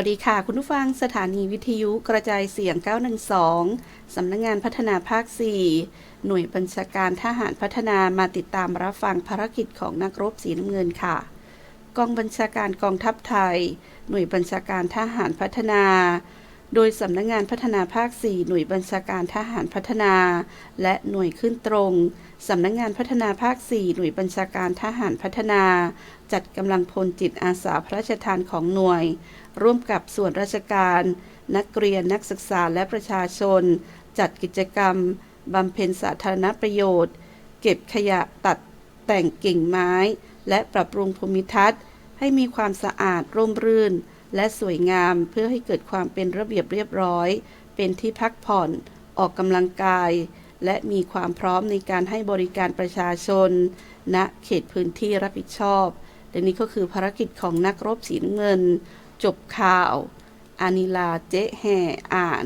วัสดีค่ะ คุณผู้ฟังสถานีวิทยุกระจายเสียง 912 สำนักงงานพัฒนาภาค 4 หน่วยบัญชาการทหารพัฒนามาติดตามรับฟังภารกิจของนักรบสีน้ำเงินค่ะ กองบัญชาการกองทัพไทย หน่วยบัญชาการทหารพัฒนา โดยสำนักงงานพัฒนาภาค 4 หน่วยบัญชาการทหารพัฒนา และหน่วยขึ้นตรง สำนักงงานพัฒนาภาค 4 หน่วยบัญชาการทหารพัฒนา จัดกำลังพลจิตอาสาพระราชทานของหน่วย ร่วมกับส่วนราชการ นักเรียนนักศึกษาและประชาชน จัดกิจกรรมบำเพ็ญสาธารณประโยชน์ เก็บขยะตัดแต่งกิ่งไม้ และปรับปรุงภูมิทัศน์ ให้มีความสะอาดร่มรื่น และสวยงามเพื่อให้เกิดความเป็นระเบียบเรียบร้อย เป็นที่พักผ่อน ออกกำลังกาย และมีความพร้อมในการให้บริการประชาชนณเขตพื้นที่รับผิดชอบ และนี้ก็คือภารกิจของนักรบสีน้ำเงิน จบข่าว อานิลาเจ๊แห่อ่าน